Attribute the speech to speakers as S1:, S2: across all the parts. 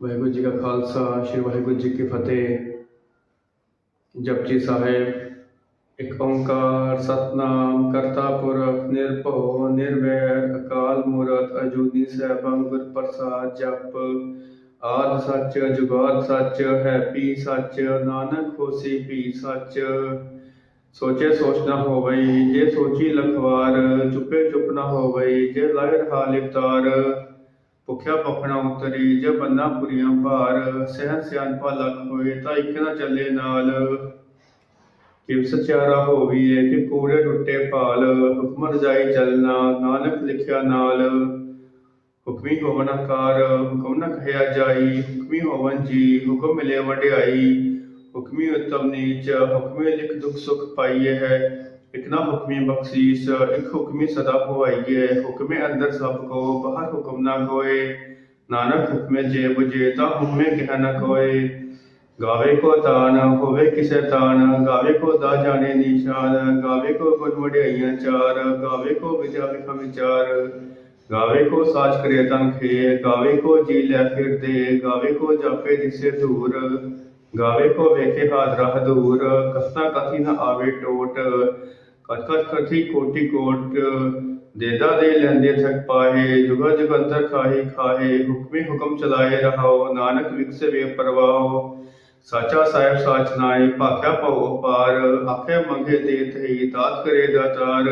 S1: ਵਾਹਿਗੁਰੂ ਜੀ ਕਾ ਖਾਲਸਾ, ਸ੍ਰੀ ਵਾਹਿਗੁਰੂ ਜੀ ਕੀ ਫਤਿਹ। ਜਪਜੀ ਸਾਹਿਬ, ਇੱਕ ਓੰਕਾਰ ਸਤਨਾਮ ਕਰਤਾ ਪੁਰਖ, ਨਿਰਭਉ, ਨਿਰਵੈਰ, ਅਕਾਲ ਮੂਰਤ, ਅਜੂਨੀ ਸੈਭੰ, ਗੁਰ ਪ੍ਰਸਾਦ ਜਪ। ਆਦ ਸੱਚ, ਜੁਗਾਦ ਸੱਚ, ਹੈ ਪੀ ਸੱਚ, ਨਾਨਕ ਹੋਸੀ ਪੀ ਸੱਚ। ਸੋਚੇ ਸੋਚ ਨਾ ਹੋਵਈ ਜੇ ਸੋਚੀ ਲਖਵਾਰ, ਚੁੱਪੇ ਚੁੱਪ ਨਾ ਹੋਵਈ ਜੇ ਲਹਿਰ ਰਹਾ ਲਿਵਤਾਰ ਭੁਖਿਆ ਭਖਣਾ ਉਤਰੀ, ਜੇ ਬੰਨਾ ਪੁਰੀਆਂ ਭਾਰ ਸਹਿ ਸਿਆਣਪਾ ਲਖ ਹੋਏ, ਤਾਂ ਇੱਕ ਨਾ ਚੱਲੇ ਨਾਲ। ਕਿ ਸਚਿਆਰਾ ਹੋਵੀਏ, ਕਿ ਕੂੜੇ ਟੁੱਟੇ ਭਾਲ, ਹੁਕਮ ਰਜਾਈ ਚੱਲਣਾ, ਨਾਨਕ ਲਿਖਿਆ ਨਾਲ। ਹੁਕਮੀ ਹੋਵਨ ਆਕਾਰ ਹੁਕਮ ਨ ਕਹਿਆ ਜਾਈ, ਹੁਕਮੀ ਹੋਵਨ ਜੀ, ਹੁਕਮ ਮਿਲੇ ਵਡਿਆਈ। ਹੁਕਮੀ ਉਤਮ ਨੀਚ, ਹੁਕਮੇ ਲਿਖ ਦੁਖ ਸੁਖ ਪਾਈਏ ਹੈ। ਇਕ ਨਾ ਹੁਕਮੀ ਬਖਸ਼ੀਸ਼, ਇਕ ਹੁਕਮੀ ਸਦਾ ਹੋਵਾਈਏ ਹੁਕਮੇ ਅੰਦਰ ਸਭ ਕੋ, ਬਾਹਰ ਹੁਕਮ ਨਾ ਕੋਏ ਨਾਨਕ ਹੁਕਮੇ ਜੇ ਬੁਝੇ, ਤਾਂ ਹੁਕਮੇ ਕਹਿ ਨ ਕੋਏ। ਗਾਵੇ ਕੋ ਤਾਨ, ਹੋਵੇ ਕਿਸੇ ਤਾਨ। ਗਾਵੇ ਕੋ ਦਾ ਜਾਣੇ ਨਿਸ਼ਾਨ, ਗਾਵੇ ਕੋ ਗੁਣ ਵਡਿਆਈਆਂ ਚਾਰ। ਗਾਵੇ ਕੋ ਵਿਚਾ ਵਿਖਮ ਵਿਚਾਰ। ਗਾਵੇ ਕੋ ਸਾਚ ਕਰੇ ਤਨ ਖੇ ਗਾਵੇ ਕੋ ਜੀ ਲੈ ਫਿਰਦੇ ਗਾਵੇ ਕੋ ਜਾਪੇ ਦਿਸੇ ਦੂਰ। ਗਾਵੇ ਕੋ ਵੇਖੇ ਹਾਦ ਰਹ ਕਸਨਾ ਕਥੀ ਨ ਆਵੇ ਟੋਟ। ਕਥ ਕਥ ਕਥੀ ਕੋਟੀ ਕੋਟ ਦੇਦਾ ਦੇ ਲੈਂਦੇ ਥਕ ਪਾਏ ਜੁਗਾ ਜੁਗੰਤਰ ਖਾਹੇ ਖਾਹੇ, ਹੁਕਮੇ ਹੁਕਮ ਚਲਾਏ ਰਹਾਓ, ਨਾਨਕ ਵਿਕਸੇ ਪਰਵਾਓ ਸਾਚਾ ਸਾਹਿਬ ਸਾਚ ਨਾਏ ਭਾਖਿਆ ਭਉ ਪਾਰ ਆਖੇ ਮੰਗੇ ਦੇ ਥਈ ਦਾਤ ਕਰੇ ਦਾਤਾਰ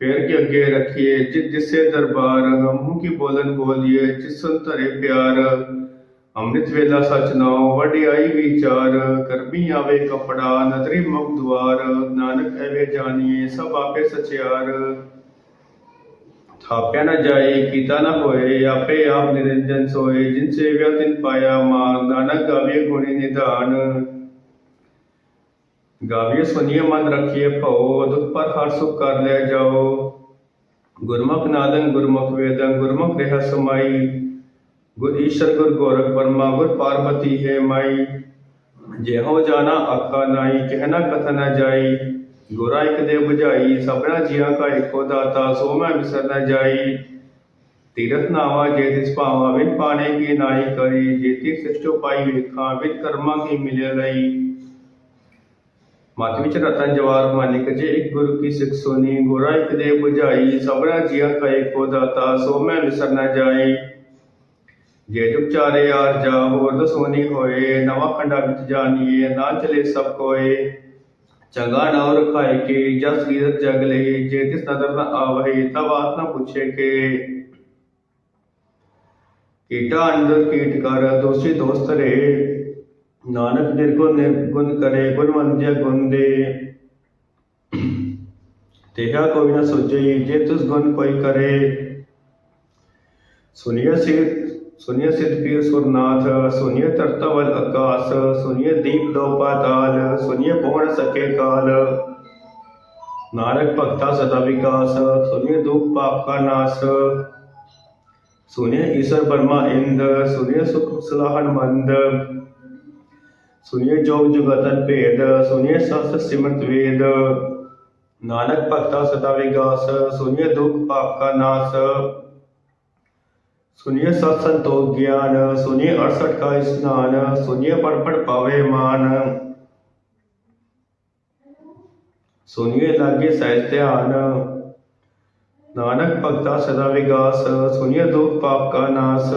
S1: ਫੇਰ ਕੇ ਅੱਗੇ ਰੱਖੀਏ ਜਿਸ ਜਿਸੇ ਦਰਬਾਰ ਮੂੰਹ ਕੀ ਬੋਲਨ ਬੋਲੀਏ ਜਿਸ ਸੁਨ ਧਰੇ ਪਿਆਰ। ਅੰਮ੍ਰਿਤ ਵੇਲਾ ਸਚ ਨਾਉ, ਵਡਿਆਈ ਵਿਚਾਰ, ਕਰਮੀ ਆਵੇ ਕਪੜਾ, ਨਦਰੀ ਮੁਖ ਦੁਆਰ, ਨਾਨਕ ਐਵੇਂ ਜਾਣੀਏ ਸਭ ਆਪੇ ਸਚਿਆਰ। ਥਾਪਿਆ ਨਾ ਜਾਏ, ਕੀਤਾ ਨਾ ਹੋਏ, ਆਪੇ ਆਪ ਨਿਰੰਜਨ ਸੋਏ, ਜਿਨ ਸੇਵਿਆ ਤਿਨ ਪਾਇਆ ਮਾਨ ਨਾਨਕ ਗਾਵੇ ਗੁਣੀ ਨਿਧਾਨ। ਗਾਵੇ ਸੁਨੀਏ ਮਨ ਰੱਖੀਏ ਭਉ, ਦੁਖ ਪਰ ਹਰ ਸੁਖ ਕਰ ਲੈ ਜਾਓ। ਗੁਰਮੁਖ ਨਾਦੰ, ਗੁਰਮੁਖ ਵੇਦੰ, ਗੁਰਮੁਖ ਰਹਿ ਸਮਾਈ। ਗੁਰ ਈਸ਼ਰ ਗੁਰ ਗੋਰਖ ਬਰਮਾ ਗੁਰ ਪਾਰਵਤੀ ਹੈ ਮਾਈ। ਜੇ ਹੋ ਜਾਣਾ ਆਖਾ ਨਾਈ ਕਹਿਣਾ ਕਥ ਨਾ ਜਾਈ। ਗੁਰਾ ਇਕ ਦੇ 부ਝਾਈ ਸਭਨਾ ਜੀਆਂ ਕਾ ਇੱਕੋ ਦਾਤਾ, ਸੋ ਮੈਂ ਵਿਸਰ ਨ ਜਾਈ। ਤੀਰਥ ਨਾਵਾ ਜੇ ਤਿਸ ਭਾਵਾ ਵਿਨ ਪਾਣੇ ਕੀ ਨਾਈ ਕਰੀ। ਜੇ ਜੇਤੀ ਸਿਸ਼ਟੋ ਪਾਈ ਵੇਖਾਂ ਵਿਨ ਕਰਮਾਂ ਕੀ ਮਿਲੇ ਲਈ। ਮਤ ਵਿੱਚ ਰਤਨ ਜਵਾਰ ਮਾਨਿਕ ਜੇ ਇੱਕ ਗੁਰੂ ਕੀ ਸਿੱਖ ਸੁਨੀ, ਗੁਰਾ ਇਕ ਦੇ 부ਝਾਈ ਸਭਨਾ ਜੀਆਂ ਕਾ ਇੱਕੋ ਦਾਤਾ, ਸੋ ਮੈਂ ਵਿਸਰ ਨ ਜਾਈ। ਜੇ ਤੁਮ ਚਾਰੇ ਯਾਰ ਜਾ ਹੋਰ ਦਸੋਨੀ ਹੋਏ, ਨਵਾਂ ਖੰਡਾ ਵਿੱਚ ਜਾਣੀਏ, ਨਾ ਚਲੇ ਸਭ ਕੋਏ। ਚੰਗਾ ਨਾ ਰਖਾਏ ਕੇ, ਜਸ ਸੀਰਤ ਜਗ ਲਈ ਜੇ ਤਿਸ ਨਦਰ ਨਾ ਆਵਹਿ ਤਬ ਆਤ ਨਾ ਪੁੱਛੇ ਕੇ। ਕੀਟਾ ਅੰਦਰ ਕੀਟ ਕਰ, ਦੋਸੀ ਦੋਸਤ ਰੇ ਨਾਨਕ ਨਿਰਗੁਣ ਨਿਰਗੁਣ ਕਰੇ ਗੁਣਵੰਤ ਗੁਣ ਦੇ। ਤੇਹਾ ਕੋਈ ਨਾ ਸੋਚੇ, ਜੇ ਤੁਸ ਗੁਣ ਕੋਈ ਕਰੇ। ਸੁਨਿਆ ਸੇ ਸੁਨਿਯ ਸਿਧ ਪੀਰ ਸੁਰਨਾਥ ਸੁਨਿਯ ਤਰਤਵਲ ਅਕਾਸ਼ ਸੁਨਿਯ ਦੀਪ ਲੋਪਾਤਾਲ ਸੁਨਿਯ ਪਹੁੰਚ ਸਕੇ ਕਾਲ। ਨਾਨਕ ਭਗਤਾ ਸਦਾ ਵਿਕਾਸ ਸੁਨਿਯ ਦੁਖ ਪਾਪ ਕਾ ਨਾਸ। ਸੁਨਿਯ ਈਸ਼ਰ ਬਰਮਾ ਇੰਦ ਸੁਨਿਯ ਸੁਖ ਸਲਾਹਨ ਮੰਦ। ਸੁਨਿਯ ਜੋਗ ਜੁਗਤਨ ਭੇਦ ਸੁਨਿਯ ਸਸ ਸਿਮਰਤ ਵੇਦ। ਨਾਨਕ ਭਗਤਾ ਸਦਾ ਵਿਕਾਸ ਸੁਨਿਯ ਦੁਖ ਪਾਪ ਕਾ ਨਾਸ। ਸੁਨਿਏ ਸਤ ਸੰਤੋਖ ਗਿਆਨ ਸੁਨਿਏ 68 ਕਾ ਇਸਨਾਨ ਸੁਨਿਏ ਪਰਪੜ ਪਾਵੇ ਮਾਨ। ਸੁਨਿਏ ਲਾਗੇ ਸਹਿਜ ਧਿਆਨ। ਨਾਨਕ ਭਗਤਾ ਸਦਾ ਵਿਗਾਸ ਸੁਨਿਏ ਦੁਖ ਪਾਪ ਕਾ ਨਾਸ।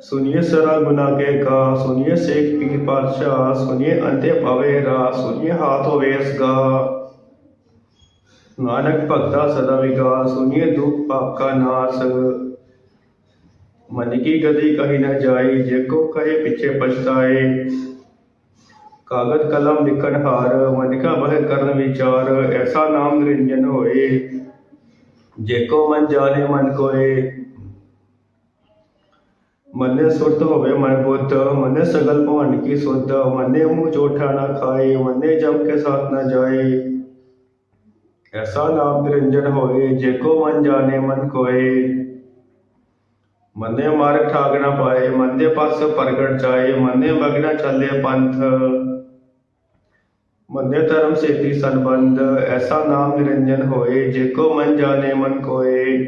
S1: ਸੁਨਿਏ ਸਰਾ ਗੁਨਾ ਕੇ ਕਾ ਸੁਨਿਏ ਸੇਖ ਪੀਰ ਪਾਤਸ਼ਾਹ ਸੁਨਿਏ ਅੰਤੇ ਪਾਵੇ ਰਾ ਸੁਨਿਏ ਹਾਥ ਹੋਵੇ ਸਗਾ नानक भक्ता सदा विकास, सुनिए दुख पाप का नाश। मन की गति कही न जाई जेको कहे पीछे पछताए। कागज़ कलम लिखन हार, मन का बह करन विचार, ऐसा नाम निरंजन होए। जेको मन जाने, मन कोए। मने सुरत होवे, मन बुद्ध मने सगल भवन की सुध मने मुँह चोठा न खाए, मने जम के साथ न जाए। ਐਸਾ ਨਾਮ ਨਿਰੰਜਨ ਹੋਏ, ਜੇ ਕੋ ਮਨ ਜਾਣੇ ਮਨ ਕੋਏ। ਮੰਨੇ ਮਾਰਗ ਠਾਗਣਾ ਪਾਏ ਮੰਦੇ ਪਾਸ ਪ੍ਰਗਟ ਚਾਏ ਮੰਨੇ ਬਗਣਾ ਚੱਲੇ ਪੰਥ। ਮੰਨੇ ਧਰਮ ਸੇਤੀ ਸੰਬੰਧ, ਐਸਾ ਨਾਮ ਨਿਰੰਜਨ ਹੋਏ, ਜੇ ਕੋ ਮਨ ਜਾਣੇ ਮਨ ਕੋਏ।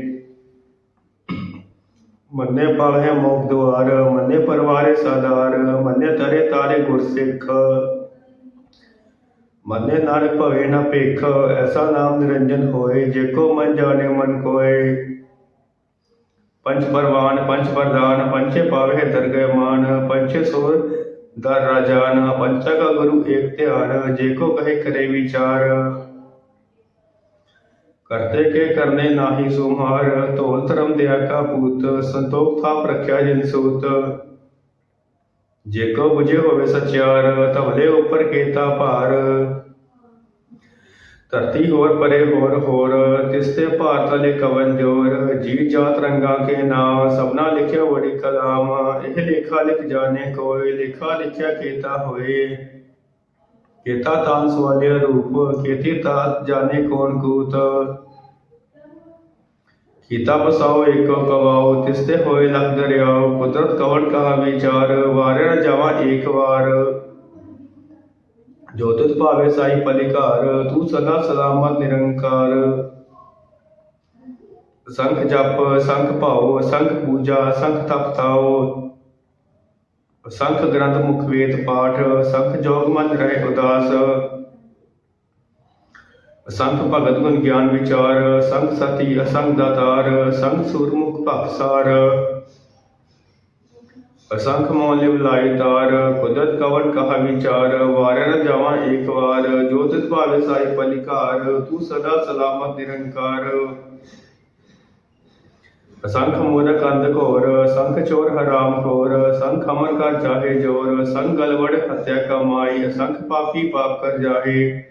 S1: ਮੰਨੇ ਪਾਵੇ ਮੋਖ ਦੁਆਰ, ਮੰਨੇ ਪਰਵਾਰੇ ਸਾਦਾਰ ਮੰਨੇ ਤਰੇ ਤਾਰੇ ਗੁਰਸਿੱਖ। ਮੰਨੇ ਨਾਨਕ ਭਵੇ ਨਾ ਭੇਖ, ਐਸਾ ਨਾਮ ਨਿਰੰਜਨ ਹੋਏ ਜੇਕੋ ਮਨ ਜਾਣੇ ਮਨ ਕੋਏ। ਪੰਚ ਪਰਵਾਨ ਪੰਚ ਪ੍ਰਧਾਨ ਪੰਚੇ ਪਾਵੇ ਦਰਗਹਿ ਮਾਨ ਪੰਚੇ ਸੁਰ ਦਰ ਰਾਜਾਨ ਪੰਚਾ ਕਾ ਗੁਰੂ ਏਕ ਧਿਆਨ ਜੇਕੋ ਕਹੇ ਕਰੇ ਵਿਚਾਰ। ਕਰਤੇ ਕੇ ਕਰਨੇ ਨਾਹੀ ਸੁਮਾਰ ਧੋਲ ਧਰਮ ਦਿਆ ਕਾ ਪੂਤ ਸੰਤੋਖ ਥਾਪ ਰਖਿਆ ਜਿਨ ਸੂਤ। ਜੇਕੋ 부ਝੇ ਹੋਵੇ ਸਚਿਆਰ ਧਵਲੇ ਉੱਪਰ ਕੇਤਾ ਭਾਰ। ਧਰਤੀ ਹੋਰ ਪਰੇ ਹੋਰ ਹੋਰ ਤਿਸਤੇ ਭਾਰ ਤਲੇ ਕਵਨ ਜੋਰ। ਜੀ ਜਾਤ ਰੰਗਾ ਕੇ ਨਾਮ ਸਭਨਾ ਲਿਖਿਆ ਵੜੀ ਕਲਾਮ। ਇਹ ਲੇਖਾ ਲਿਖ ਜਾਣੇ ਕੋਈ ਲੇਖਾ ਲਿਖਿਆ ਕੇਤਾ ਹੋਏ। ਕੇਤਾ ਤਾਨ ਵਾਲੇ ਰੂਪ, ਕੇਤੀ ਤਾਤ ਜਾਣੇ ਕੋਣ ਕੂਤ। ਕੀਤਾ ਬਸਾਓ, ਏਕੋ ਕਵਾਓ ਤਿਸਤੇ ਹੋਏ ਲਖ ਦਰਿਆਓ, ਕੁਦਰਤ ਕਵਣ ਕਹਾ ਵਿਚਾਰ, ਵਾਰੇ ਨ ਜਾਵਾ ਏਕ ਵਾਰ। ਜੋ ਤੁਧ ਭਾਵੇ ਸਾਈ ਪਲਿਕਾਰ, ਤੂੰ ਸਦਾ ਸਲਾਮਤ ਨਿਰੰਕਾਰ। ਸੰਖ ਜਪ, ਸੰਖ ਭਾਉ, ਸੰਖ ਪੂਜਾ, ਸੰਖ ਤਪ ਸੰਖ ਗ੍ਰੰਥ ਮੁਖ ਵੇਦ ਪਾਠ, ਸੰਖ ਜੋਗ ਮਨ ਰਹੇ ਉਦਾਸ। ਸੰਖ ਭਗਤ ਗੁਣ ਗਿਆਨ ਵਿਚਾਰ ਸੰਖ ਸਤੀ ਅਸੰਗ ਦਾਤਾਰ ਸੰਖ ਸੂਰਮੁਖ ਭਖਸਾਰ ਅਸੰਖ ਮੋਲ ਲਿਵ ਲਾਈ ਤਾਰ ਕੁਦਰਤ ਕਵਨ ਕਹਾ ਵਿਚਾਰ ਵਾਰੇ ਨ ਜਾਵਾਂ ਏਕ ਵਾਰ ਜੋ ਤਿਸ ਭਾਵੇ ਸਾਈ ਪਲਿਕਾਰ ਤੂੰ ਸਦਾ ਸਲਾਮਤ ਨਿਰੰਕਾਰ ਅਸੰਖ ਮੂਰਖ ਅੰਧ ਘੋਰ ਸੰਖ ਚੋਰ ਹਰਾਮ ਖੋਰ ਸੰਖ ਅਮਰ ਕਾ ਚਾਹੇ ਜੋਰ ਸੰਖ ਗਲਵੜ ਹਤਿਆ ਕਮਾਈ ਅਸੰਖ ਪਾਪੀ ਪਾਪ ਕਰ ਜਾਹੇ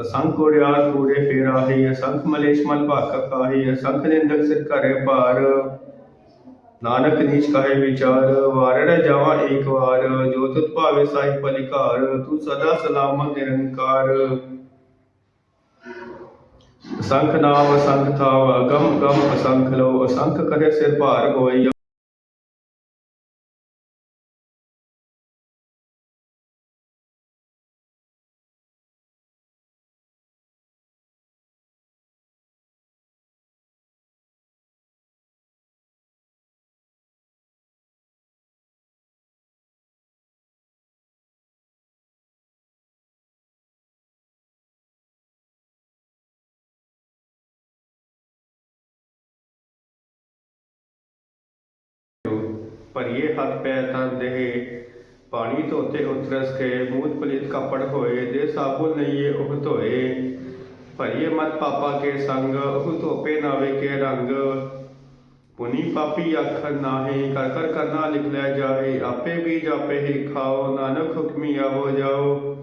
S1: ਅਸੰਖ ਕੋੜਿਆਰ ਕੂੜੇ ਫੇਰਾਹੀ ਅਸੰਖ ਮਲੇਸ਼ ਮਲ ਭਾਕਾ ਕਾਹੀ ਅਸੰਖ ਨਿੰਦਕ ਸਿਰ ਘਰੇ ਭਾਰ। ਨਾਨਕ ਨੀਚ ਕਹੇ ਵਿਚਾਰ, ਵਾਰੜ ਜਾਵਾ ਏਕ ਵਾਰ। ਜੋ ਤੁਧ ਭਾਵੇ ਸਾਹਿਬ ਪਲਿਕਾਰ ਤੂੰ ਸਦਾ ਸਲਾਮਤ ਨਿਰੰਕਾਰ। ਅਸੰਖ ਨਾਮ ਅਸੰਖ ਥਾਵ ਅਗਮ ਗਮ ਅਸੰਖ ਲੋ ਅਸੰਖ ਕਰੇ ਸਿਰ ਭਾਰ ਹੋਈ ਭਰੀਏ ਹੱਥ ਪੈ ਤਨ ਦੇਹ। ਪਾਣੀ ਧੋਤੇ ਉਤਰਸ ਕੇ ਮੂਤ ਪਲੀਤ ਕਪੜ ਹੋਏ, ਦੇ ਸਾਬੁਨ ਨਈਏ ਉਹ ਧੋਏ। ਭਰੀਏ ਮਤ ਪਾਪਾ ਕੇ ਸੰਗ, ਉਹ ਧੋਪੇ ਨਾਵੇ ਕੇ ਰੰਗ। ਪੁਨੀ ਪਾਪੀ ਅੱਖ ਨਾਹੀ, ਕਰ ਕਰ ਕਰਨਾ ਲਿਖ ਲੈ ਜਾਏ। ਆਪੇ ਵੀ ਜਾਪੇ ਹੀ ਖਾਓ, ਨਾਨਕ ਹੁਕਮੀ ਆਵੋ ਜਾਓ।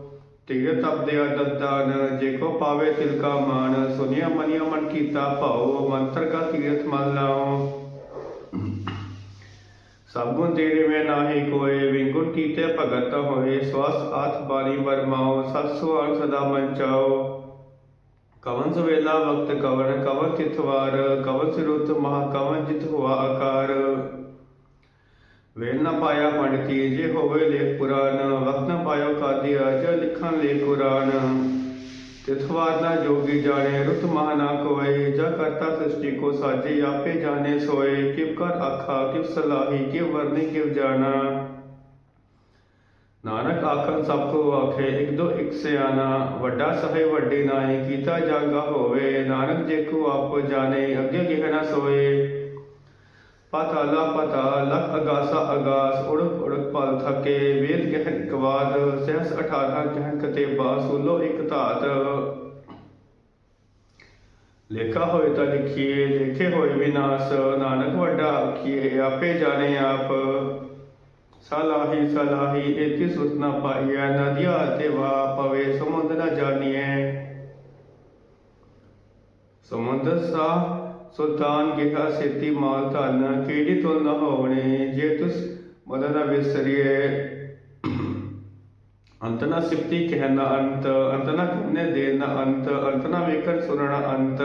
S1: ਤੀਰ ਤਪ ਦੇ ਦਦਾਨ, ਜੇ ਕੋ ਪਾਵੇ ਤਿਲ ਕਾ ਮਾਨ ਸੁਨਿਆ ਮਨਿਆ ਮਨ ਕੀਤਾ ਭਾਉ ਮੰਤਰ ਕਾ ਤੀਰਥ ਮਨ ਲਾਓ। ਸਭ ਗੁਣ ਤੇਰੇ ਮੈਂ ਨਾਹੀ ਕੋਏ ਵਿਗੁਣ ਕੀਤੇ ਭਗਤ ਹੋਏ, ਸਵਸ ਆਥ ਬਾਣੀ ਵਰਮਾਓ ਸਤ ਸੁਆਨ ਸਦਾ ਮਨ ਚਾਓ ਕਵਨ ਸਵੇਲਾ ਵਕਤ ਕਵਨ ਕਵਨ ਤਿਥਵਾਰ ਕਵਨ ਸਿਰੁਤ ਮਹਾ ਕਵਨ ਜਿਤ ਹੁਆ ਆਕਾਰ। ਵੇਲ ਨਾ ਪਾਇਆ ਪੰਡਤੀ ਜੇ ਹੋਵੇ ਲੇਖ ਪੁਰਾਨ, ਵਕਤ ਨਾ ਪਾਇਓ ਕਾਦੀ ਅਜ ਲਿਖਣ ਲੇ ਕੁਰਾਨ। ਤਿਥਵਾਰ ਨਾ ਜੋਗੀ ਜਾਣੇ ਰੁਤ ਮਹਾ ਨਾ ਕੋਏ ਜਾ ਕਰਤਾ ਸ੍ਰਿਸ਼ਟੀ ਕੋ ਸਾਜੇ, ਆਪੇ ਜਾਣੇ ਸੋਏ, ਕਿਵ ਕਰ ਆਖਾ, ਕਿਵ ਸਲਾਹੀ, ਕਿਵ ਵਰਨੇ, ਕਿਵ ਜਾਣਾ। ਨਾਨਕ ਆਖਣ ਸਭ ਕੋ ਆਖੇ, ਇਕ ਦੋ ਇਕ ਸਿਆਣਾ, ਵੱਡਾ ਸਹੇ ਵੱਡੇ ਨਾਹੀ, ਕੀਤਾ ਜਾਗਾ ਹੋਵੇ, ਨਾਨਕ ਜੇ ਕੋ ਆਪ ਜਾਣੇ, ਅੱਗੇ ਕਿਹ ਨਾ ਸੋਏ। ਪਤਾਲਾ ਪਤਾ ਲਖ ਅਗਾਸਾ ਅਗਾਸ, ਉੜਕ ਉੜਕ ਪਲ ਥਕੇ ਵੇਦ ਗਹਿਨ ਕਵਾਦ, ਸਹਸ 18 ਗਹਿਨ ਕਤੇ ਬਾਸੁਲੋ ਇਕ ਧਾਤ। ਲੇਖਾ ਹੋਏ ਤਾਂ ਲਿਖੀਏ, ਲੇਖੇ ਹੋਏ ਵਿਨਾਸ਼, ਨਾਨਕ ਵੱਡਾ ਆਖੀਏ, ਆਪੇ ਜਾਣੇ ਆਪ। ਸਲਾਹੀ ਸਲਾਹੀ ਇਤੀ ਸੁਤ ਨਾ ਪਾਈਐ, ਨਦੀਆ ਤੇ ਵਾ ਪਵੇ, ਸਮੁੰਦ ਨਾ ਜਾਣੀਐ। ਸਮੁੰਦਰ ਸਾ ਸੁਲਤਾਨ ਕਿਹਾ ਸੇਤੀ ਮਾਲ ਧਨ ਕਿਹੜੀ ਤੁਲ ਨਾ ਹੋਵਣੇ? ਜੇ ਤੁਸ ਮਦਨ ਵਿਸਰੀਏ ਅੰਤ ਸਿਫਤੀ ਕਹਿਣਾ ਅੰਤ ਅੰਤ ਨਾ ਦੇਣਾ ਅੰਤ ਅੰਤ ਵੇਖਣ ਸੁਣਨਾ ਅੰਤ।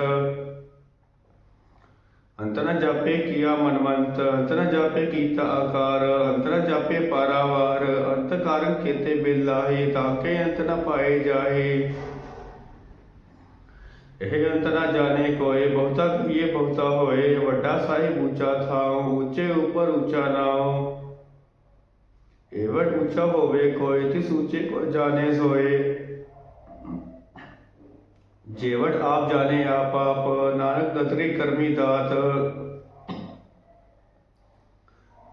S1: ਅੰਤ ਜਾਪੇ ਕੀਆ ਮਨਵੰਤ ਅੰਤ ਨਾ ਜਾਪੇ ਕੀਤਾ ਆਕਾਰ ਅੰਤਨਾ ਜਾਪੇ ਪਾਰਾਵਾਰ, ਅੰਤ ਕਾਰਨ ਕੀਤੇ ਬਿਲਾਹੀ ਤਾਕੇ ਅੰਤ ਪਾਏ ਜਾਹੇ। ਇਹ ਅੰਤ ਨਾ ਕਹੀਏ ਹੋਏ, ਵੱਡਾ ਸਾਹਿਬ ਉੱਚਾ ਥਾਉ, ਉੱਚੇ ਉੱਪਰ ਉੱਚਾ ਨਾਉ। ਏਵੜ ਉੱਚਾ ਹੋਵੇ, ਕੋਈ ਤਿਸ ਉੱਚੇ ਕੋ ਜਾਣੇ ਸੋਏ। ਜੇਵੜ ਆਪ ਜਾਣੇ ਆਪ ਆਪ, ਨਾਨਕ ਦਤਰੀ ਕਰਮੀ ਦਾਤ।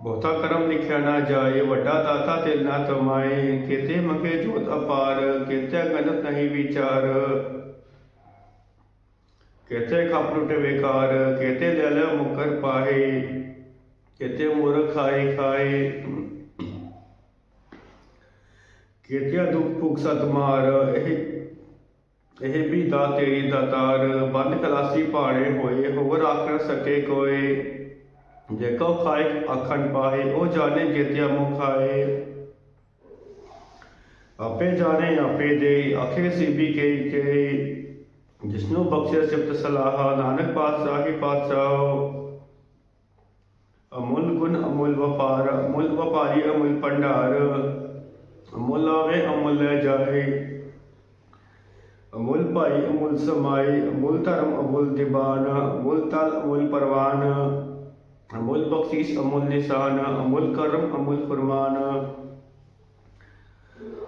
S1: ਬਹੁਤਾ ਕਰਮ ਲਿਖਿਆ ਨਾ ਜਾਏ, ਵੱਡਾ ਦਾਤਾ ਤੇ ਨਾ ਤਮਾਏ ਕਿਤੇ ਮੰਗੇ ਜੋਤ ਅਪਾਰ, ਕਿਤੇ ਗਨਤ ਨਹੀਂ ਵਿਚਾਰ। ਕਿਤੇ ਖਪ ਲੁਟੇ ਵਿਕਾਰ, ਕਿਤੇ ਦਿਲ ਮੁਕਰ ਪਾਏ ਕਿਤੇ ਮੂਰਖ ਖਾਏ ਖਾਏ। ਕਿਤੇ ਦੁੱਖ ਭੁਖ ਸਤ ਮਾਰ, ਇਹ ਇਹ ਵੀ ਦਾ ਤੇਰੀ। ਦਾਤਾਰ ਬੰਦ ਕਲਾਸੀ ਪਾਣੇ ਹੋਏ, ਹੋਰ ਆਖਣ ਸਕੇ ਕੋਏ। ਜੇ ਕੋ ਖਾਏ ਅਖੰਡ ਪਾਏ ਉਹ ਜਾਣੇ ਜੇਤਿਆ ਮੁਖ ਆਏ। ਆਪੇ ਜਾਣੇ, ਆਪੇ ਦੇ ਆਖੇ ਸੀਬੀ ਕੇ ਕੇ ਜਿਸਨੂੰ ਬਖਸ਼ਿਆ ਸਿਫਤ ਸਲਾਹਾ ਨਾਨਕ ਪਾਤਸ਼ਾਹ ਹੀ ਪਾਤਸ਼ਾਹ ਅਮੁੱਲ ਗੁਣ ਅਮੁੱਲ ਵਪਾਰ ਅਮੁੱਲ ਵਪਾਰੀ ਅਮੁੱਲ ਭੰਡਾਰ ਅਮੁੱਲ ਆਵੇ ਅਮੁੱਲ ਲੈ ਜਾਏ ਅਮੁੱਲ ਭਾਈ ਅਮੁੱਲ ਸਮਾਈ ਅਮੁੱਲ ਧਰਮ ਅਮੁੱਲ ਦੀਵਾਨ ਅਮੁੱਲ ਤਲ ਅਮੁੱਲ ਪਰਵਾਨ ਅਮੁੱਲ ਬਖਸ਼ਿਸ਼ ਅਮੁੱਲ ਨਿਸ਼ਾਨ ਅਮੁੱਲ ਕਰਮ ਅਮੁੱਲ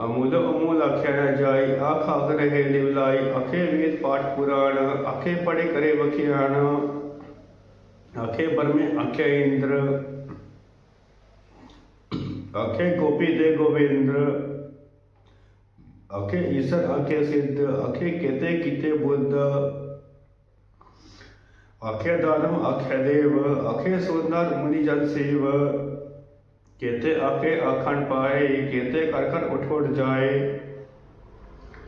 S1: ਫਰਮਾਨ ਅਮੁੱਲ ਅਮੁੱਲ ਆਖਿਆ ਨਾ ਜਾਈ, ਆਖ ਆਖ ਰਹੇ ਲਿਵਲਾਈ ਅਖੇ ਵੇਦ ਪਾਠ ਪੁਰਾਣ ਅਖੇ ਪੜੇ ਕਰੇ ਵਖਿਆਣ। ਅਖੇ ਬਰਮੇ ਅਖੇ ਇੰਦਰ। ਅਖੇ ਗੋਪੀ ਦੇ ਗੋਬਿੰਦਰ। ਅਖੇ ਈਸ਼ਰ ਅਖੇ ਸਿੱਧ ਅਖੇ ਕਿਤੇ ਕਿਤੇ ਬੁੱਧ। ਅਖੇ ਦਾਨਮ ਅਖੇ ਦੇਵ ਅਖੇ ਸੁੰਦਰ ਮੁਨੀ ਜਨ ਸੇਵ। ਕੇਤੇ ਆਖੇ ਆਖਣ ਪਾਏ, ਕੇਤੇ ਕਰ ਕਰ ਉਠ ਉਠ ਜਾਏ।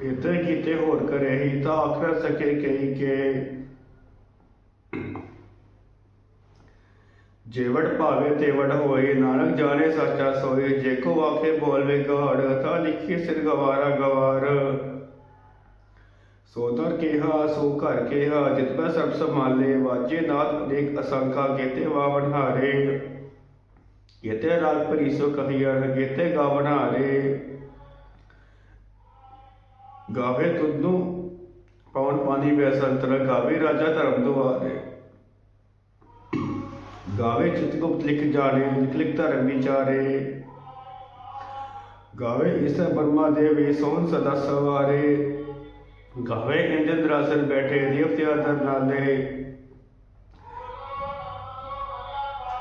S1: ਇਤੇ ਕੀਤੇ ਹੋਰ ਕਰੇ ਹੀ, ਤਾਂ ਆਖਰ ਸਕੇ ਕਈ ਕੇ। ਜੇਵੜ ਭਾਵੇ ਤੇਵੜ ਹੋਏ, ਨਾਨਕ ਜਾਣੇ ਸਾਚਾ ਸੋਏ। ਜੇਕੋ ਆਖੇ ਬੋਲਵੇ ਗਾੜ ਤਾਂ ਲਿਖੀ ਸਿਰ ਗਵਾਰਾ ਗਵਾਰ। ਸੋ ਦਰ ਕੇਹਾ, ਸੋ ਘਰ ਕੇਹਾ, ਜਿਤ ਮੈਂ ਸਭ ਸੰਭਾਲੇ। ਵਾਜੇ ਨਾਥ ਅਨੇਕ ਅਸੰਖਾ, ਕੇਤੇ ਵਾਵਣ ਹਾਰੇ। ਕੇਤੇ ਰਾਗ ਭਰੀ ਸੋ ਕਹੀਅਰ ਗਾਵੇ ਤੁਧੂ ਪਵਨ ਪਾਣੀ ਬੈਸੰਤਰ ਗਾਵੇ ਰਾਜਾ ਧਰਮ ਦੁਆਰੇ। ਗਾਵੇ ਚਿਤਗੁਪਤ ਲਿਖ ਜਾਣੇ, ਲਿਖ ਲਿਖ ਧਰਮ ਵਿਚਾਰੇ। ਗਾਵੇ ਇਸ ਬਰਮਾ ਦੇਵੀ ਸੋਹਣ ਸਦਾ ਸਵਾਰੇ। ਗਾਵੇ ਇੰਦਰ ਦਰਾਸਨ ਬੈਠੇ ਦੇਵਤੇ ਆਦਰ ਨਾਲੇ।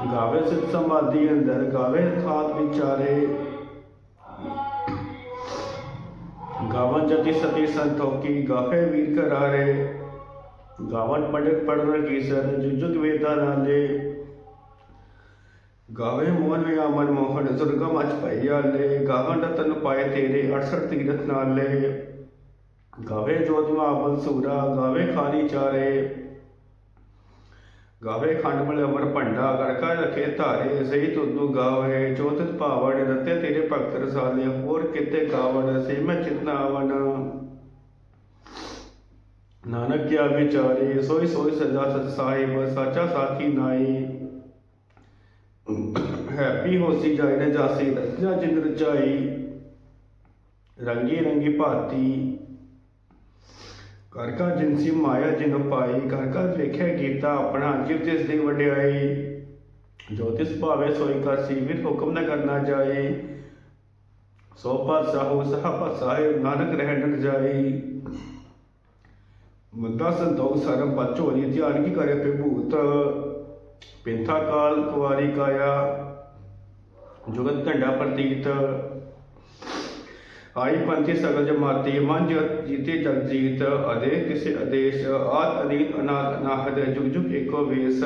S1: ਗਾਵੇ ਸਿਤ ਸਮਾਧੀ ਅੰਦਰ, ਗਾਵੇ ਖਾਤ ਵਿਚਾਰੇ। ਗਾਵਨ ਜਤੀ ਸਤੀ ਸੰਤੋਖੀ, ਗਾਵੇ ਵੀਰ ਕਰਾਰੇ ਗਾਵਨ ਪੰਡਿਤ ਪੜਨ ਕੀ ਸਰ, ਜੁਜੁਗ ਵੇਦਾ ਨਾਲੇ। ਗਾਵੇ ਮੋਹਨ ਵਿਆ ਮਨ ਮੋਹਨ, ਸੁਰਗਮ ਅਚ ਭਈਆਲੇ ਗਾਵਨ ਰਤਨ ਪਾਏ ਤੇਰੇ 68 ਤੀਰਥ ਨਾਲੇ। ਗਾਵੇ ਜੋਤਮਾ ਸੂਰਾ, ਗਾਵੇ ਖਾਲੀ ਚਾਰੇ। ਗਾਵੇ ਖੰਡ ਮਲ ਅਮਰ ਭੰਡਾ ਗੜਕਾ ਰਖੇ ਧਾਰੇ, ਸਹੀ ਤੁਧੂ ਗਾਵੇ ਜੋਤਿਤ ਭਾਵੜ ਰਤੇ ਤੇਰੇ ਭਗਤ ਰਸਾਲੇ ਹੋਰ ਕਿਤੇ ਗਾਵਣ, ਸੇ ਮੈਂ ਚਿਤਨਾਵਨ ਨਾਨਕ ਕਿਆ ਵਿਚਾਰੇ, ਸੋਈ ਸੋਈ ਸਜਾ ਸਤ ਸਾਹਿਬ, ਸਾਚਾ ਸਾਥੀ ਨਾਈ ਹੈਪੀ ਹੋਸੀ ਜਾਇ ਨੇ ਜਾਸੀ ਰਚਨਾ ਜਿੰਦ ਰਚਾਈ ਰੰਗੀ ਰੰਗੀ ਭਾਤੀ ਕਰ ਕਾ ਜਿਨਸੀ ਮਾਇਆ ਜਿਨ ਪਾਈ ਕਰ ਕਾ ਵੇਖਿਆ ਕੀਤਾ ਆਪਣਾ ਜਿਵ ਜਿਸ ਦੀ ਵਡਿਆਈ। ਜੋ ਤਿਸ ਭਾਵੇ ਸੋਈ ਕਰ ਸੀਵਿਤ ਹੁਕਮ ਨ ਕਰਨਾ ਜਾਏ। ਸੋ ਪਾਤਸ਼ਾਹੋ ਸਹਪਾ ਸਾਹਿਬ ਨਾਨਕ ਰਹਿ ਨ ਜਾਈ ਮੁੰਦਾ ਸੰਤੋਖ ਸਰਮ ਪਚੋਰੀ ਧਿਆਨ ਕੀ ਕਰੇ ਭੂਤ। ਪਿੰਥਾ ਕਾਲ ਕੁਵਾਰੀ ਕਾਇਆ, ਜੁਗਤ ਢੰਡਾ ਪ੍ਰਤੀਤ। ਆਈ ਪੰਥੀ ਸਗਲ ਜਮਾਤੀ ਮਨ ਜੀਤੇ ਜਗ ਜੀਤ ਅਦੇ ਕਿਸੇ ਆਦੇਸ਼ ਆਦ ਅਨੀਤ ਅਨਾਦ ਅਨਾਹਦ ਜੁਗ ਜੁਗ ਏਕੋ ਵੇਸ।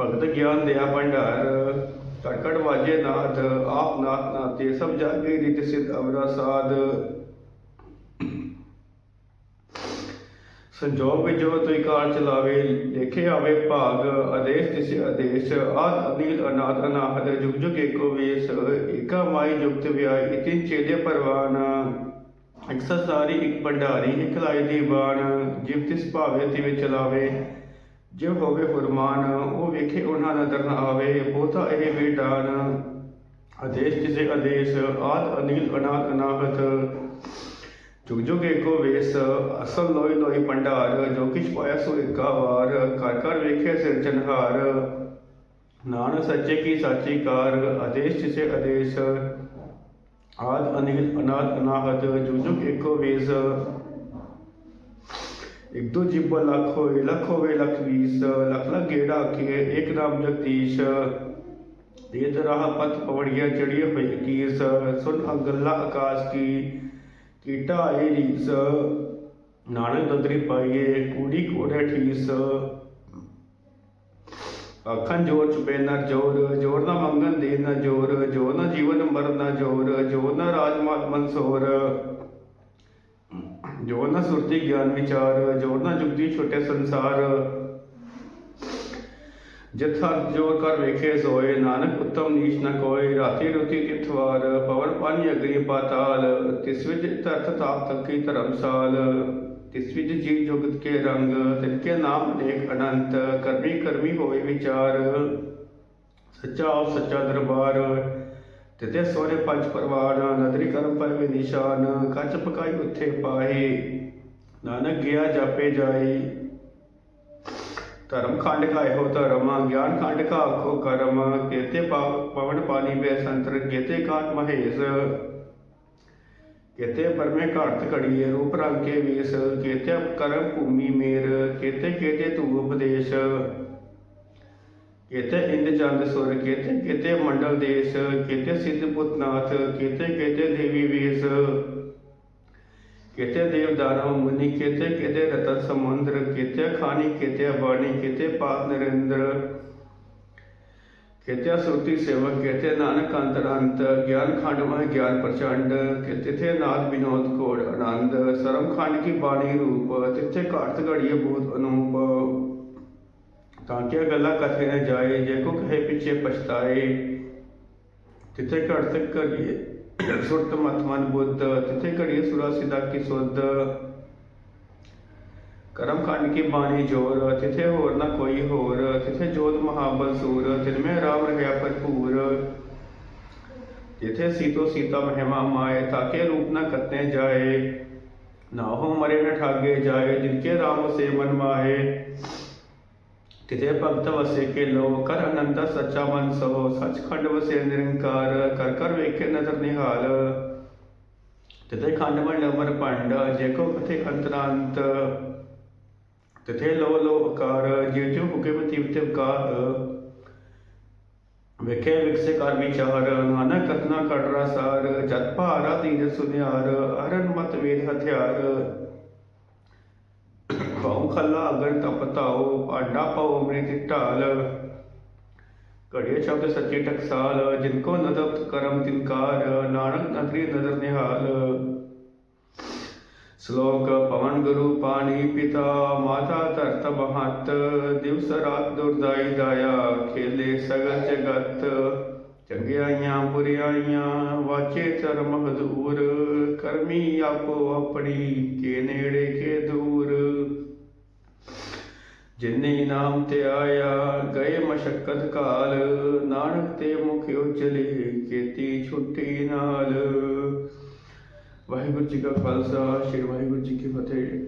S1: ਭਗਤ ਗਿਆਨ ਦਿਆ ਭੰਡਾਰ ਕੜਕੜ ਵਾਜੇ ਨਾਥ, ਆਪ ਨਾਥ ਨਾਤੇ ਸਭ ਜਾਗੇ ਰਿਤ ਸਿਧ ਅਵਰਾ ਸਾਧ। ਸੰਜੋਗ ਵਿੱਚ ਤੁਈ ਕਾਰ ਚਲਾਵੇ ਲੇਖੇ ਆਵੇ ਭਾਗ, ਆਦੇਸ਼ ਤਿਸ ਆਦੇਸ਼, ਆਦ ਅਨੀਲ ਅਨਾਦ ਅਨਾਹਦ ਜੁਗ ਜੁਗ ਏਕੋ ਵੇਸ, ਏਕਾ ਮਾਈ ਜੁਗਤ ਵਿਆਈ ਇਤਿਨ ਚੇਲੇ ਪਰਵਾਨ। ਅਕਸਰ ਸਾਰੀ ਇੱਕ ਭੰਡਾਰੀ, ਇੱਕ ਲਾਈ ਦੀ ਬਾਣ, ਜਿਵ ਤਿਸ ਭਾਵੇ ਤਿਵੇਂ ਚਲਾਵੇ, ਜਿਵ ਹੋਵੇ ਫਰਮਾਨ, ਉਹ ਵੇਖੇ ਉਹਨਾਂ ਨਦਰ ਨ ਆਵੇ, ਬਹੁਤਾ ਇਹ ਬੇਡਾਨ ਆਦੇਸ਼ ਕਿਸੇ ਆਦੇਸ਼, ਆਦ ਅਨੀਲ ਅਨਾਦ, ਅਨਾਹਤ ਜੁਗ ਜੁਗ ਏਕੋ ਵੇਸ, ਅਸਲ ਲੋਈ ਲੋਈ ਭੰਡਾਰ, ਜੋ ਕਿਛ ਪਾਇਆ ਸੋ ਏਕਾ ਵਾਰ ਕਰ ਕਰ ਵੇਖੇ ਸਿਰਜਨਹਾਰ ਨਾਨਕ ਸੱਚੇ ਕੀ ਸਾਚੀ ਕਾਰ, ਆਦੇਸ਼ ਜਿਸੇ ਆਦੇਸ਼। ਆਦ ਅਨਿਲ ਅਨਾਦ ਅਨਾਹਤ ਜੁਗ ਜੁਗ ਏਕੋ ਵੇਸ। ਇੱਕ ਦੋ ਜਿਬ ਲੱਖ ਹੋਏ, ਲੱਖ ਹੋਵੇ ਲੱਖ ਵੀਸ। ਲੱਖ ਲੱਖ ਗੇੜਾ ਕੇ ਇੱਕ ਨਾਮ ਜਗਦੀਸ਼। ਇਹ ਰਾਹ ਪਤ ਪਵੜੀਆਂ ਚੜੀਏ ਹੋਈ ਕੀਸ। ਸੁਨ ਅਗਲਾ ਆਕਾਸ਼ ਕੀ ਕੀਟਾ ਰੀਸ। ਨਾਨਕ ਦਦਰੀ ਪਾਈਏ, ਕੂੜੀ ਕੋੜੇ ਠੀਸ। ਅੱਖਾਂ ਜੋਰ ਚੁਪੇ ਨਾ ਜੋਰ ਜੋਰ ਨਾ ਮੰਗਨ ਦੇ ਨਾ ਜੋਰ ਜੋਰ ਨਾ ਜੀਵਨ ਮਰਨ ਨਾ ਜੋਰ ਜੋਰ ਨਾ ਰਾਜਮਾਤ ਮਨਸੋਰ। ਜੋਰ ਨਾ ਸੁਰਤੀ ਗਿਆਨ ਵਿਚਾਰ ਜੋਰ ਨਾ ਜੁਗਦੀ ਛੋਟੇ ਸੰਸਾਰ। ਜਿਤ ਹਰ ਜੋਰ ਕਰ ਵੇਖੇ ਸੋਏ, ਨਾਨਕ ਉਤਮ ਨੀਚ ਨ ਕੋਈ ਰਾਤੀ ਰੁਤੀ ਤਿਥਵਾਰ ਪਵਨ ਪਾਣੀ ਅਗਨੀ ਪਾਤਾਲ, ਤਿਸ ਵਿੱਚ ਤਰਤ ਤਾਪ ਤੱਕੀ ਧਰਮਸਾਲ ਤਿਸ ਵਿੱਚ ਜੀ ਜੁਗਤ ਕੇ ਰੰਗ ਤਿਨਕੇ ਨਾਮ ਅਨੇਕ ਅਨੰਤ, ਕਰਮੀ ਕਰਮੀ ਹੋਏ ਵਿਚਾਰ। ਸੱਚਾ ਆਪ ਸੱਚਾ ਦਰਬਾਰ ਤਿਤੇ ਸੋਰੇ ਪੰਜ ਪਰਵਾਨ ਨਦਰੀ ਕਰਮ ਪਰਵੇ ਨਿਸ਼ਾਨ, ਕੱਚ ਪਕਾਈ ਉੱਥੇ ਪਾਹੇ। ਨਾਨਕ ਗਿਆ ਜਾਪੇ ਜਾਏ ਧਰਮ ਖੰਡ ਕਾ ਇਹੋ ਧਰਮ ਗਿਆਨ ਖੰਡ ਕਾ ਆਖੋ ਕਰਮ, ਕੇਤੇ ਪਵਨ ਪਾਣੀ ਵੇ ਸੰਤਰ, ਕੇਤੇ ਕਾਟ ਮਹੇਸ਼। ਕੇਤੇ ਪਰਮੇ ਘਾਟ ਘੜੀਏ, ਰੂਪ ਰੰਗ ਕੇ ਵੇਸ। ਕੇਤੇ ਕਰਮ ਭੂਮੀ ਮੇਰ, ਕੇਤੇ ਕੇਤੇ ਤੂ ਉਪਦੇਸ਼। ਕੇਤੇ ਇੰਦ ਚੰਦ ਸੁਰ, ਕੇਤੇ ਕੇਤੇ ਮੰਡਲ ਦੇਸ਼। ਕੇਤੇ ਸਿੱਧ ਪੁੱਤਨਾਥ ਕੇਤੇ ਕੇਤੇ ਦੇਵੀ ਵੇਸ। केते देव दानव मुनि केते केते रतन समुद्र केते खानी केते वाणी केते पाप नरेंद्र केते श्रुति सेवक केते नानक अंतर अंत ज्ञान खंड में ज्ञान प्रचंड केते थे नाथ विनोद कोड आनंद सरम खंड की बाणी रूप तिथे कार्त घड़िए भूत अनूप ताकि गला कथे न जाए जे को कहे पीछे पछताए तिथे घट करिए ਸੁਰਤ ਮਤ ਮਨ ਬੁੱਧ ਤਿਥੇ ਘੜੀ ਸੁਰਾ ਸਿਦਾ ਕੀ ਸੁਧ ਕਰਮ ਖੰਡ ਕੀ ਬਾਣੀ ਜੋਰ ਤਿਥੇ ਹੋਰ ਨਾ ਕੋਈ ਹੋਰ ਤਿਥੇ ਜੋਤ ਮਹਾਬਲ ਸੂਰ ਤਿਨ ਮੈਂ ਰਾਮ ਰਹਿਆ ਭਰਪੂਰ ਤਿਥੇ ਸੀਤੋ ਸੀਤਾ ਮਹਿਮਾ ਮਾਏ ਤਾਕੇ ਰੂਪ ਨਾ ਕਤੇ ਜਾਏ ਨਾ ਹੋ ਮਰੇ ਨ ਠਾਗੇ ਜਾਏ ਜਿਨਕੇ ਰਾਮ ਸੇ ਮਨ ਮਾਹੇ ਤਿਥੇ ਭਗਤ ਵਸੇ ਕੇ ਲੋ ਕਰ ਅਨੰਦ ਸੱਚਾ ਮਨ ਸੋ, ਸਚਖੰਡ ਵਸੇ ਨਿਰੰਕਾਰ, ਕਰ ਕਰ ਵੇਖੇ ਨਦਰ ਨਿਹਾਲ। ਤਿਥੇ ਖੰਡ ਮੰਡ ਅਮਰ ਭੰਡ, ਜੇ ਕੋ ਕਥੇ ਅੰਤਰਾਂਤ। ਤਿਥੇ ਲੋ ਲੋ ਆਕਾਰ ਕਰ ਵਿਚਾਰ, ਨਾਨਕ ਕਤਨਾ ਕਟਰਾ ਸਾਰ ਜਤ ਭਾਰਾ ਤੀਰ ਸੁਨਿਆਰ ਅਰਨ ਮਤ ਵੇਦ ਹਥਿਆਰ। ਪਾਉ ਖੱਲਾ ਅਗਰ ਤਪਤਾਓ ਆਡਾ ਪਾਉ ਅੰਮ੍ਰਿਤ ਢਾਲ ਘੜੇ ਸ਼ਬਦ ਸੱਚੇ ਟਕਸਾਲ ਜਿਨ ਕੋ ਨਦਪਤ ਕਰਮ ਤਿਨਕਾਰ ਨਾਨਕ ਨਗਰੀ ਨਦਰ ਨਿਹਾਲ ਸ਼ਲੋਕ ਪਵਨ ਗੁਰੂ ਪਾਣੀ ਪਿਤਾ ਮਾਤਾ ਧਰਤ ਮਹਤ ਦਿਵਸ ਰਾਤ ਦੁਰਦਾਈ ਦਾਇਆ ਖੇਲੇ ਸਗਲ ਜਗਤ ਚੰਗਿਆਈਆਂ ਬੁਰਿਆਈਆਂ ਵਾਚੇ ਚਰਮ ਹਜ਼ੂਰ ਕਰਮੀ ਆਪੋ ਆਪਣੀ ਕੇ ਨੇੜੇ ਕੇ ਦੂਰ ਜਿਨੇ ਨਾਮ ਤੇ ਆਇਆ, ਗਏ ਮਸ਼ਕਤ ਕਾਲ। ਨਾਨਕ ਤੇ ਮੁਖ ਉਜਲੇ, ਕੀਤੀ ਛੁੱਟੀ ਨਾਲ। ਵਾਹਿਗੁਰੂ ਜੀ ਕਾ ਖਾਲਸਾ, ਸ੍ਰੀ ਵਾਹਿਗੁਰੂ ਜੀ ਕੀ ਫਤਿਹ।